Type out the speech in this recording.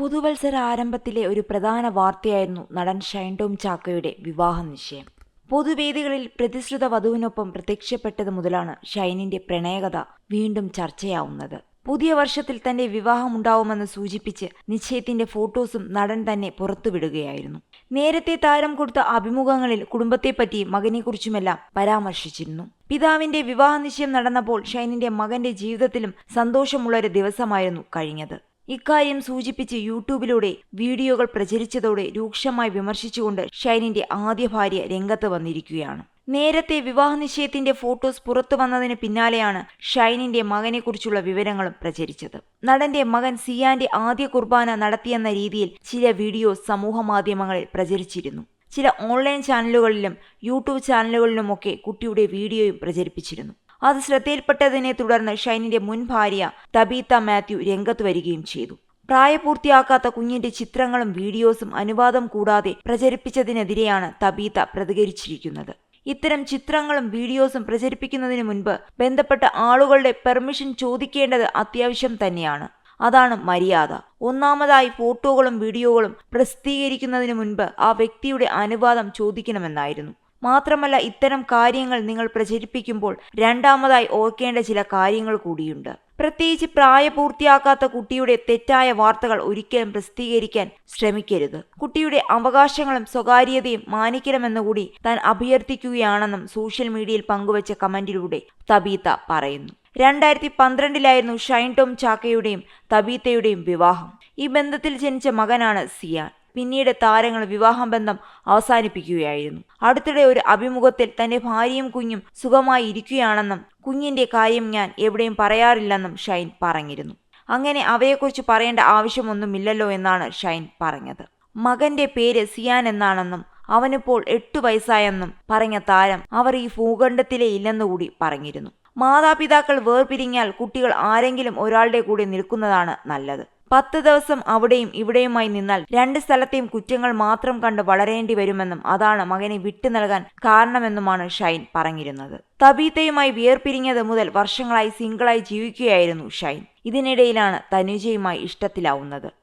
പുതുവത്സര ആരംഭത്തിലെ ഒരു പ്രധാന വാർത്തയായിരുന്നു നടൻ ഷൈൻ ടോം ചാക്കോയുടെ വിവാഹ നിശ്ചയം പൊതുവേദികളിൽ പ്രതിശ്രുത വധുവിനൊപ്പം പ്രത്യക്ഷപ്പെട്ടത് മുതലാണ് ഷൈനിന്റെ പ്രണയകഥ വീണ്ടും ചർച്ചയാവുന്നത്. പുതിയ വർഷത്തിൽ തന്റെ വിവാഹമുണ്ടാവുമെന്ന് സൂചിപ്പിച്ച് നിശ്ചയത്തിന്റെ ഫോട്ടോസും നടൻ തന്നെ പുറത്തുവിടുകയായിരുന്നു. നേരത്തെ താരം കൊടുത്ത അഭിമുഖങ്ങളിൽ കുടുംബത്തെപ്പറ്റി മകനെക്കുറിച്ചുമെല്ലാം പരാമർശിച്ചിരുന്നു. പിതാവിന്റെ വിവാഹ നിശ്ചയം നടന്നപ്പോൾ ഷൈനിന്റെ മകന്റെ ജീവിതത്തിലും സന്തോഷമുള്ളൊരു ദിവസമായിരുന്നു കഴിഞ്ഞത്. ഇക്കാര്യം സൂചിപ്പിച്ച് യൂട്യൂബിലൂടെ വീഡിയോകൾ പ്രചരിച്ചതോടെ രൂക്ഷമായി വിമർശിച്ചുകൊണ്ട് ഷൈനിന്റെ ആദ്യ ഭാര്യ രംഗത്ത് വന്നിരിക്കുകയാണ്. നേരത്തെ വിവാഹ നിശ്ചയത്തിന്റെ ഫോട്ടോസ് പുറത്തു വന്നതിന് പിന്നാലെയാണ് ഷൈനിന്റെ മകനെക്കുറിച്ചുള്ള വിവരങ്ങളും പ്രചരിച്ചത്. നടന്റെ മകൻ സിയാന്റെ ആദ്യ കുർബാന നടത്തിയെന്ന രീതിയിൽ ചില വീഡിയോ സമൂഹ മാധ്യമങ്ങളിൽ പ്രചരിച്ചിരുന്നു. ചില ഓൺലൈൻ ചാനലുകളിലും യൂട്യൂബ് ചാനലുകളിലുമൊക്കെ കുട്ടിയുടെ വീഡിയോയും പ്രചരിപ്പിച്ചിരുന്നു. അത് ശ്രദ്ധയിൽപ്പെട്ടതിനെ തുടർന്ന് ഷൈനിന്റെ മുൻ ഭാര്യ തബീത്ത മാത്യു രംഗത്ത് വരികയും ചെയ്തു. പ്രായപൂർത്തിയാക്കാത്ത കുഞ്ഞിന്റെ ചിത്രങ്ങളും വീഡിയോസും അനുവാദം കൂടാതെ പ്രചരിപ്പിച്ചതിനെതിരെയാണ് തബീത്ത പ്രതികരിച്ചിരിക്കുന്നത്. ഇത്തരം ചിത്രങ്ങളും വീഡിയോസും പ്രചരിപ്പിക്കുന്നതിന് മുൻപ് ബന്ധപ്പെട്ട ആളുകളുടെ പെർമിഷൻ ചോദിക്കേണ്ടത് അത്യാവശ്യം തന്നെയാണ്. അതാണ് മര്യാദ. ഒന്നാമതായി ഫോട്ടോകളും വീഡിയോകളും പ്രസിദ്ധീകരിക്കുന്നതിന് മുൻപ് ആ വ്യക്തിയുടെ അനുവാദം ചോദിക്കണമെന്നായിരുന്നു. മാത്രമല്ല ഇത്തരം കാര്യങ്ങൾ നിങ്ങൾ പ്രചരിപ്പിക്കുമ്പോൾ രണ്ടാമതായി ഓർക്കേണ്ട ചില കാര്യങ്ങൾ കൂടിയുണ്ട്. പ്രത്യേകിച്ച് പ്രായപൂർത്തിയാക്കാത്ത കുട്ടിയുടെ തെറ്റായ വാർത്തകൾ ഒരിക്കലും പ്രസിദ്ധീകരിക്കാൻ ശ്രമിക്കരുത്. കുട്ടിയുടെ അവകാശങ്ങളും സ്വകാര്യതയും മാനിക്കണമെന്നുകൂടി താൻ അഭ്യർത്ഥിക്കുകയാണെന്നും സോഷ്യൽ മീഡിയയിൽ പങ്കുവച്ച കമന്റിലൂടെ തബീത പറയുന്നു. രണ്ടായിരത്തി പന്ത്രണ്ടിലായിരുന്നു ഷൈൻ ടോം ചാക്കയുടെയും തബീത്തയുടെയും വിവാഹം. ഈ ബന്ധത്തിൽ ജനിച്ച മകനാണ് സിയാൻ. പിന്നീട് താരങ്ങൾ വിവാഹം ബന്ധം അവസാനിപ്പിക്കുകയായിരുന്നു. അടുത്തിടെ ഒരു അഭിമുഖത്തിൽ തന്റെ ഭാര്യയും കുഞ്ഞും സുഖമായി ഇരിക്കുകയാണെന്നും കുഞ്ഞിന്റെ കാര്യം ഞാൻ എവിടെയും പറയാറില്ലെന്നും ഷൈൻ പറഞ്ഞിരുന്നു. അങ്ങനെ അവയെക്കുറിച്ച് പറയേണ്ട ആവശ്യമൊന്നുമില്ലല്ലോ എന്നാണ് ഷൈൻ പറഞ്ഞത്. മകന്റെ പേര് സിയാൻ എന്നാണെന്നും അവനിപ്പോൾ എട്ടു വയസ്സായെന്നും പറഞ്ഞ താരം അവർ ഈ ഭൂഖണ്ഡത്തിലേ ഇല്ലെന്നുകൂടി പറഞ്ഞിരുന്നു. മാതാപിതാക്കൾ വേർപിരിഞ്ഞാൽ കുട്ടികൾ ആരെങ്കിലും ഒരാളുടെ കൂടെ നിൽക്കുന്നതാണ് നല്ലത്. പത്ത് ദിവസം അവിടെയും ഇവിടെയുമായി നിന്നാൽ രണ്ട് സ്ഥലത്തെയും കുറ്റങ്ങൾ മാത്രം കണ്ട് വളരേണ്ടി വരുമെന്നും അതാണ് മകനെ വിട്ടു നൽകാൻ കാരണമെന്നുമാണ് ഷൈൻ പറഞ്ഞിരുന്നത്. തബീത്തയുമായി വിയർപിരിഞ്ഞത് മുതൽ വർഷങ്ങളായി സിംഗിളായി ജീവിക്കുകയായിരുന്നു ഷൈൻ. ഇതിനിടയിലാണ് തനുജയുമായി ഇഷ്ടത്തിലാവുന്നത്.